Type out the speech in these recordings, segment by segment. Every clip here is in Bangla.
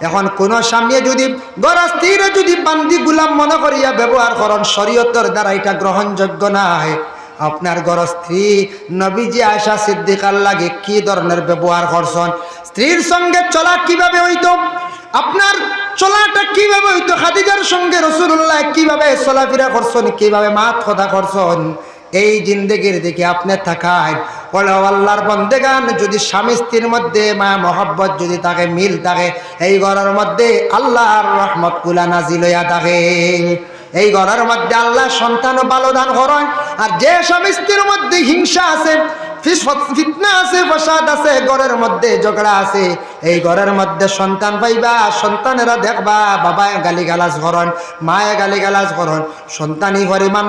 এখন কোন স্বামী যদি গরস্থিরে যদি বান্দি গুলাম মনে করিয়া ব্যবহার করেন, শরীয়তের দ্বারা এটা গ্রহণযোগ্য নাই। আপনার ঘর স্ত্রী নবীজি আয়সা সিদ্দিকার লাগে কি ধরনের ব্যবহার করছেন? স্ত্রীর সঙ্গে চলা কীভাবে হইতো? আপনার চলাটা কীভাবে হইতো? খাদিজার সঙ্গে রসুল্লাহ কীভাবে চলাফেরা করছেন? কীভাবে মাত কথা করছেন? এই জিন্দগির দিকে আপনি থাকায় বলে আল্লাহর বন্দেগান, যদি স্বামী স্ত্রীর মধ্যে মা মহব্বত যদি থাকে, মিল থাকে, এই ঘরের মধ্যে আল্লাহর রহমত কুলা নাজিল হইয়া থাকে। এই ঘরের মধ্যে আল্লাহ সন্তান ভালো দান করেন আর যে স্বামী স্ত্রীর মধ্যে হিংসা আছে আছে আছে মধ্যে আছে। এই মধ্যে সন্তান পাইবা দেখবা মায়ে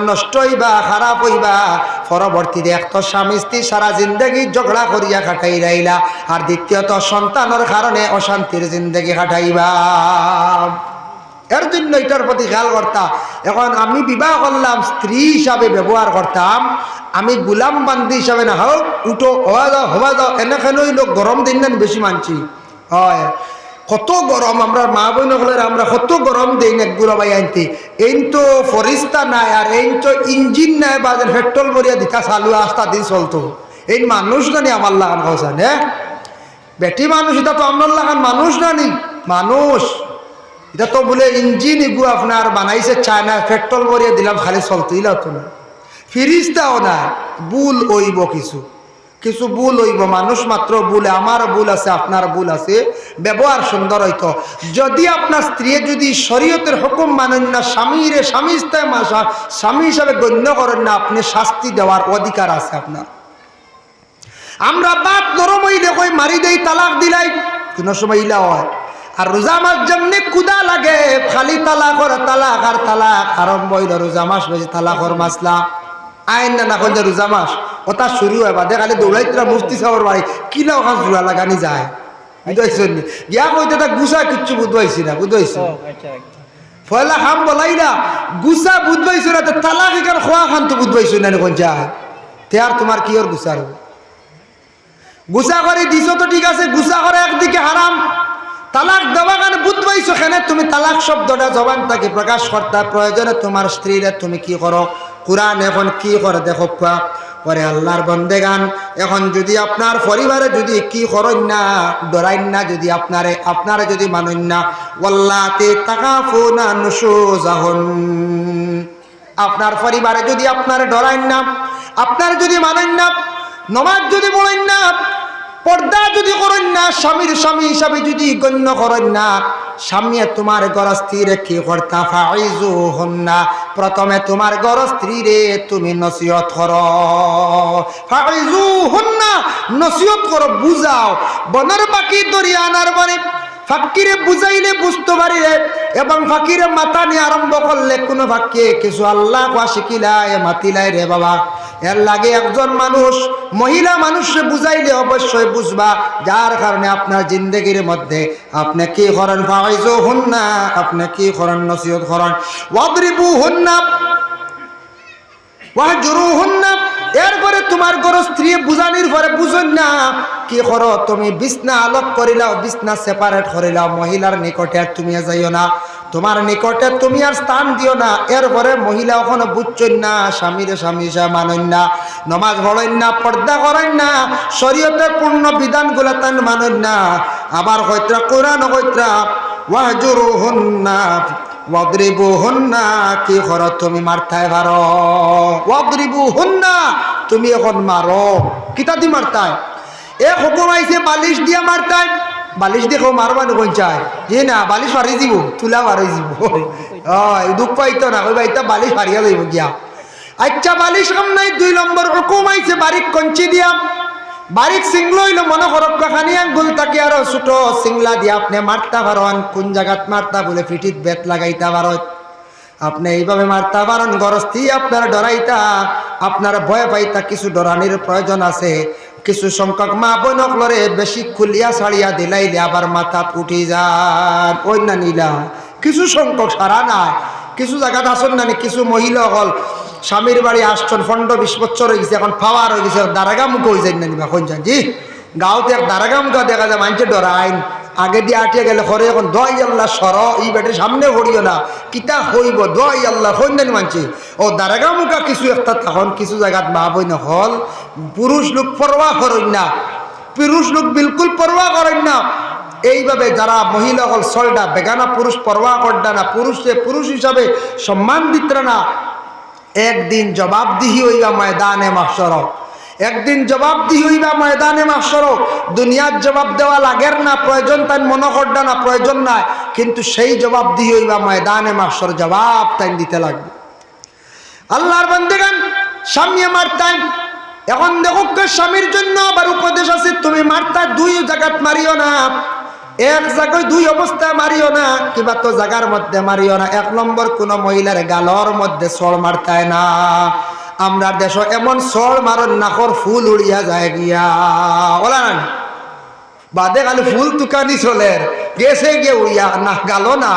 নষ্ট হইবা, খারাপ হইবা। পরবর্তীতে একটা স্বামী স্ত্রী সারা জিন্দগি ঝগড়া করিয়া কাটাই রাইলা আর দ্বিতীয়ত সন্তানের কারণে অশান্তির জিন্দগি কাটাইবা। এর জন্য এটার প্রতি খেয়াল করতাম। এখন আমি বিবাহ করলাম, স্ত্রী হিসাবে ব্যবহার করতাম। আমি গুলাম বান্দি হিসাবে না হোক, উঠো, হওয়া দাও হওয়া দাও এনেখানে লোক গরম দিন না বেশি মানছি। হয়। কত গরম, আমরা মা বোন হলে আমরা কত গরম দিই না গুড়া বাই আনতে। এই তো ফরিস্তা নাই আর এই তো ইঞ্জিন নাই বা পেট্রোল ভরিয়া দিকা চালু, আস্তা দিন চলতো। এই মানুষ নানি আমার লাগান নে? বেটি মানুষ, এটা তো আমার লাগান মানুষ নানি। মানুষ। এটা তো বলে ইঞ্জিন এগু আপনার বানাইছে চায়না পেট্রোল ভরিয়ে দিলাম, খালি চলতো ইলা তো না। ফিরিস্তাও না, ভুল হইব কিছু। কিছু ভুল হইব, মানুষ মাত্র ভুল, আমার ভুল আছে, আপনার ভুল আছে। ব্যবহার সুন্দর হইতো। যদি আপনার স্ত্রী যদি শরীয়তের হুকুম মানেন না, স্বামীরে স্বামী স্থায় স্বামী হিসাবে গণ্য করেন না, আপনি শাস্তি দেওয়ার অধিকার আছে আপনার। আমরা বাপ নরম হইলে কই মারি দেই, তালাক দিলাই? কোনো সময় ইলা হয়। আর রোজা মাস যেমনি কুদা লাগে খালি তালাকর তালাক আর তালাক আরম্ভ হইল রোজা মাস বেশি তালাকর মাসলা। আইন না না যে রোজা মাস ওটা শুরু হয় বাদে খালি দৌড়াইতরা মুফতি সাহর বাড়ি কিলা ওখান জোড়া লাগানি যায়? বুঝাইছেন গিয়া কইতে তা গুছা কিচ্ছু বুঝবাইছি না বুঝবাইছি ফয়লা খাম বলাই না গুছা বুঝবাইছো না তো তালাক এখান খোয়া খান তো বুঝবাইছো না কোন যায় তে আর তোমার কি ওর গুছার গুছা করে দিছো তো ঠিক আছে গুছা করে একদিকে হারাম। তালাক দেওয়া গান বুধ পাইছো কেনে? তুমি তালাক শব্দটা জবান তাকে প্রকাশ করতে প্রয়োজনে তোমার স্ত্রীরে তুমি কি করো? কোরআন এখন কি করে দেখো খোয়া পরে আল্লাহর বন্দে গান এখন যদি আপনার পরিবারে যদি কি করেন না, ডরাইন না, যদি আপনারে আপনারে যদি মানেন না ওল্লাতে টাকা ফোনা নুসো যাহন আপনার পরিবারে যদি আপনার ডরাইন না, আপনার যদি মানেন না, নমাজ যদি বলেন না পর্দা যদি করেন না, স্বামীর স্বামী হিসাবে যদি গণ্য করেন না, স্বামী তোমার গর স্ত্রীরে কি করতা? ফাইজু হন না প্রথমে তোমার গর স্ত্রীরে তুমি নসিহত কর। ফাইজু হন না নসিহত করো, বুঝাও। বনের বাকি দরিয়া আনার পরে ফাকিরে বুঝাইলে, বুঝতে পারিলে এবং ফাকিরে মাথা নিয়ে আরম্ভ করলে কোনো ফাঁকে কিছু আল্লাহ কোয়া শিখিলাই মাতিলাই রে বাবা। এর লাগে একজন মানুষ, মহিলা মানুষে বুঝাইলে অবশ্যই বুঝবা, যার কারণে আপনার জিন্দগির মধ্যে আপনি কি করেন? ফাইজো হন না আপনি কি করেন? নসিহত করেন। ওয়াদরিবু হন না ওয়াহজুরুহুন্না, এরপরে তোমার গরো স্ত্রী বুঝানির পরে বুঝুন না, কি করো? তুমি বিছনা আলোক করিলাও, বিছনা সেপারেট করিলাও, মহিলার নিকটে তুমি যাইও না। তোমার নিকটে তুমি আর স্থান দিও না। এরপরে মহিলা ওখানে বুঝছেন না স্বামীরে স্বামী হিসাবে মানেন না, নমাজ পড়েন না, পর্দা করেন না, শরীয়তের পূর্ণ বিধানগুলো তান মানেন না। আবার হইত্রা কোরআন হইত্রা ওয়াহজুরুহুন্না ওয়াদরিবু হন্না কি কর তুমি মারতায় পারো ওয়াদরিবু হন্না তুমি এখন মারো। কিতা দি মারতায় এ হুকুম আইছে, বালিশ দিয়া মারতায় বালিশ দিয়ে কেউ মারবা নি কোন চায় যে না, বালিশ পারি দিব তুলা পারি দিব। হয়, দুঃখ পাইতো না, কইবা ইতা বালিশ পারিয়া যাইব গিয়া আচ্ছা বালিশ কাম নাই, দুই নম্বর হুকুম আইছে বারিক কঞ্চি দিয়া। বারিক সিংলো হইল মনে করক খানি আঙ্গুল তাকে আরও ছোট সিংলা দিয়ে। আপনি মারতে পারেন কোন জায়গাত মারতা বলে পিঠিত বেত লাগাইতে পারেন আপনি এইভাবে মারতে পারেন গরস্থি আপনার ডরাইতা আপনার ভয় পাইতা, কিছু ডরানির প্রয়োজন আছে। কিছু সংখ্যক মা বোনক লরে বেশি খুলিয়া ছাড়িয়া দিলাইলে আবার মাথা উঠি যান ওই না নিলা? কিছু সংখ্যক সারা নাই কিছু জায়গাতে আসন না কিছু মহিলা হল। স্বামীর বাড়ি আসছেন পনেরো বিশ বছর হয়ে গেছে এখন ফাওয়ার হয়ে গেছে দারাগা মুখ হয়ে যায় না নিবা কোন যান জি গাঁওতে এক দারাগা দেখা যায় মানুষের ডরাইন। আগে দিয়ে আটিয়ে গেলে ঘরে এখন দোয়াই আল্লাহ সর, এই বেটের সামনে পড়িও না। কিতা হইব? দোয়াই আল্লাহ হইন মানছি। ও দারাগা মুখা কিছু একটা তখন কিছু জায়গাত মা বই না হল, পুরুষ লোক পরোয়া করেন না। পুরুষ লোক বিলকুল পরোয়া করেন না। এইভাবে যারা মহিলা হল সলডা বেগানা পুরুষ পরোয়া করডা না, পুরুষে পুরুষ হিসাবে সম্মান দিত না, একদিন জবাবদিহি হইবা ময়দানে মাসর একদিন জবাবদিহি হইবা ময়দানে মাসর দুনিয়ার জবাব দেওয়া লাগের না, প্রয়োজন তাই মনে করডা না প্রয়োজন নাই। কিন্তু সেই জবাবদিহি হইবা ময়দানে মাসর জবাব তাই দিতে লাগবে। আল্লাহর বন্দেগান স্বামী মারতাম এখন দেখো স্বামীর জন্য আবার উপদেশ আছে, তুমি মারতা দুই জায়গাত মারিও না। এক জায়গায় দুই অবস্থা মারিও না, কিবা তো জায়গার মধ্যে মারিও না। এক নম্বর কোন মহিলার গালর মধ্যে সড় মারতায় না। আমরা দেশ এমন সর মারন নাকর ফুল উড়িয়া যায় গিয়া। বাদে খালি ফুল তুকানি চলের, গেছে গিয়ে উড়িয়া, না, গালো না।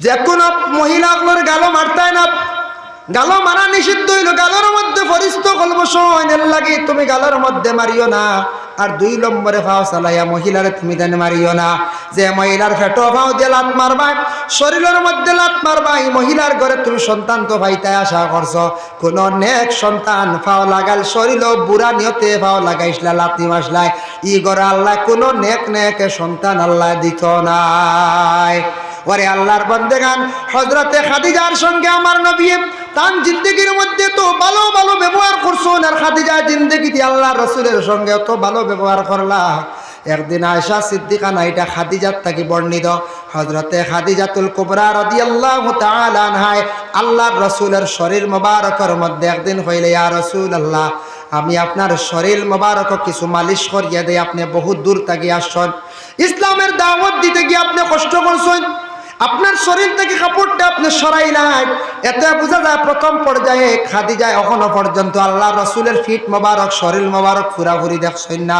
যে কোনো মহিলাগুলোর গালো মারতায় না, গালো মারা নিষিদ্ধ হইল, গালোর মধ্যে ফরিস্ত কলব সৈনের লাগে তুমি গালোর মধ্যে মারিও না। আর দুই নম্বরে ভাও চালাইয়া মহিলারে তুমি দেন মারিও না। যে মহিলার ফেটো ভাও দিয়ে লাত মারবা শরীরের মধ্যে লাত মারবা এই মহিলার ঘরে তুমি সন্তান তো ভাইতাই আশা করছ। কোনো নেক সন্তান ফাও লাগাল শরীর বুড়া নিয়তে ফাও লাগাইসলা, লাতি মাসলাই। ই ঘরে আল্লাহ, কোনো নেক নেক সন্তান আল্লাহ দিত নাই। ওরে আল্লাহর বন্দেগান হজরতে খাদিজার সঙ্গে আমার নবী তান জিন্দগির মধ্যে তো ভালো ভালো ব্যবহার খাদিজা জিন্দগিতে আল্লাহ রসুলের সঙ্গে ভালো ব্যবহার করলা। একদিন আয়সা সিদ্দিকা তাকে বর্ণিত। হজরতে খাদিজাতুল কুবরা রদি আল্লাহ রসুলের শরীর মোবারকর মধ্যে একদিন হইলে, ইয়া রসুল আল্লাহ আমি আপনার শরীর মোবারক কিছু মালিশ করিয়া দেয় আপনি বহুত দূর থেকে আসছেন। ইসলামের দাওয়াত দিতে গিয়ে আপনি কষ্ট আপনার শরীর থেকে কাপড়টা আপনি সরাই নাই। এতে বোঝা যায় প্রথম পর্যায়ে খাদি যায় এখনও পর্যন্ত আল্লাহ রসুলের ফিট মোবারক, শরীর মোবারক ফুরাফুরি দেখছেন না।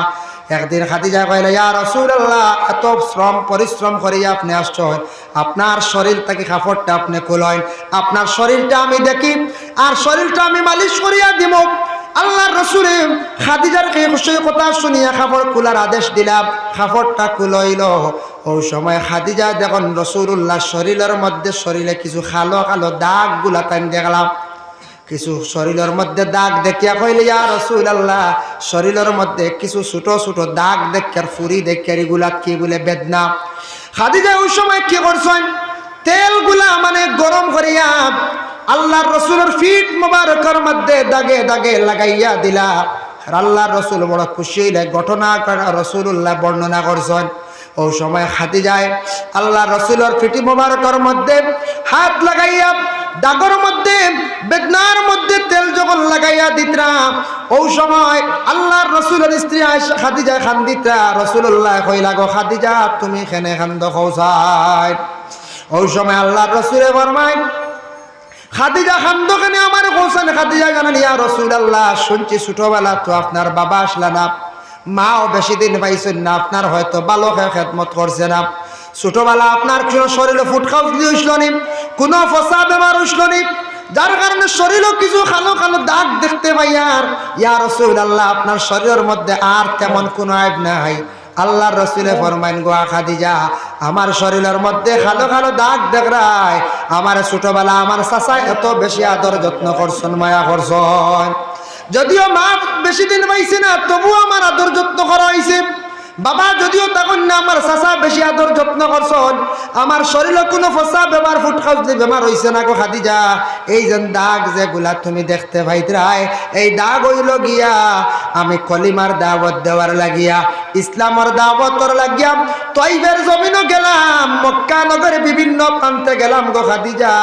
একদিন খাদি যায় কইলে, ইয়া আল্লাহ এত শ্রম, পরিশ্রম করিয়া আপনি আসছেন। আপনার শরীর থেকে কাপড়টা আপনি খুলেন। আপনার শরীরটা আমি দেখি। আর শরীরটা আমি মালিশ করিয়া দিব আল্লাহ রসুলে খাদিজার সেই কথা শুনিয়া খাফড় খোলার আদেশ দিলাম। খাফড়টা খুলইল ওই সময় খাদিজা দেখুন রসুল্লাহ শরীরের মধ্যে শরীরে কিছু খালো খালো দাগগুলা তাই দেখলাম কিছু শরীরের মধ্যে দাগ দেখিয়া কইলে রসুল আল্লাহ শরীরের মধ্যে কিছু ছোট ছোট দাগ দেখার ফুরি দেখার এগুলা কি বলে বেদনা? খাদিজা ওই সময় কি করছেন? তেলগুলা মানে গরম করিয়া আল্লাহর রসুলের ফিট মোবারকের মধ্যে দাগে দাগে লাগাইয়া দিলা। আর আল্লাহর রসুল বড় খুশি হইলে ঘটনা রসুল্লাহ বর্ণনা করছেন। ও সময় হাতি যায় আল্লাহ রসুলের ফিটি মোবারকের মধ্যে হাত লাগাইয়া, দাগর মধ্যে, বেদনার মধ্যে তেল যখন লাগাইয়া দিতরা। ও সময় আল্লাহর রসুলের স্ত্রী আয়সা খাদিজা খান দিতরা রসুল্লাহ কইলা, গো খাদিজা, তুমি খেনে খান্দ খৌসাই ওই সময় আল্লাহর রসুলে ফরমায় খাদিজা খান্দখানে আমার হোসেন খাদিজা জানান ইয়া রসুল আল্লাহ শুনছি ছোটবেলা তো আপনার বাবা আসলা না, মাও বেশি দিন পাইছেন না, আপনার হয়তো ভালো খেদমত করছে না। ছোটবেলা আপনার কোনো শরীরে ফুটখাও উঠল নি, কোনো ফসা বেমার উঠল নি? যার কারণে শরীরও কিছু খালো খালো দাগ দেখতে পাই আর, ইয়া রসুল আল্লাহ আপনার শরীরের মধ্যে আর তেমন কোনো আইব নাই। আল্লাহর রসুলে ফরমাইন গোয়া খাদিজা, আমার শরীরের মধ্যে খালো খালো দাগ দেখরায় আমার ছোটবেলা আমার চাষা এত বেশি আদর যত্ন করছেন, মায়া করছেন। যদিও মা বেশি দিন পাইছে না, তবুও আমার আদর যত্ন করা হয়েছে বাবা, যদিও তখন না আমার চাচা বেশি আদর যত্ন করছন, আমার শরীরে কোনো ফসা বেমার ফুট খাউজলি বেমার হয়েছে না গো খাদিজা। এই যেন দাগ যেগুলা তুমি দেখতে পাইতরাই এই দাগ হইল গিয়া, আমি কলিমার দাওয়াত দেওয়ার লাগিয়া ইসলামর দাওয়াতর লাগিয়া তৈবের জমিনও গেলাম, মক্কা নগরে বিভিন্ন প্রান্তে গেলাম গো খাদিজা।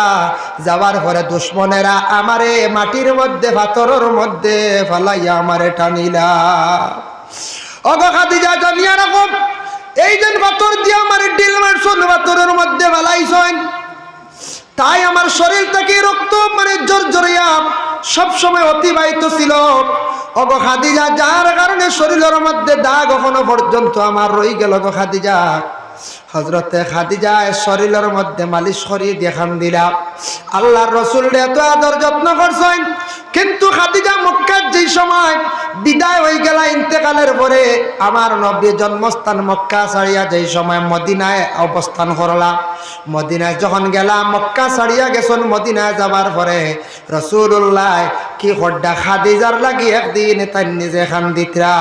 যাওয়ার পরে দুশ্মনেরা আমারে মাটির মধ্যে পাথরের মধ্যে ফালাইয়া আমারে টানিলা। অগো খাদিজা জানিয়া রাখো এই যে পাথর দিয়ে আমার ডিল মারছন পাথরের মধ্যে ফেলাইছেন তাই আমার শরীর থেকে রক্ত মানে জোর জড়িয়া সবসময় অতিবাহিত ছিল। অগো খাদিজা, যার কারণে শরীরের মধ্যে দাগ এখনও পর্যন্ত আমার রই গেল গো খাদিজা। হজরতে খাদিজায় শরীরের মধ্যে মালিশ করিয়ে দেখান দিলা আল্লাহর রসুল এত আদর যত্ন করছেন, কিন্তু খাদিজা সময় বিদায় হয়ে গেল ইন্তেকালের পরে আমার নবী জন্মস্থান মক্কা ছাড়িয়া যেই সময় মদিনায় অবস্থান করলা। মদিনায় যখন গেলাম মক্কা ছাড়িয়া গেছেন, মদিনায় যাবার পরে রসুল্লাহ কি হড্ডা খাদিজার লাগি একদিন তাই নিজে খান দিতরা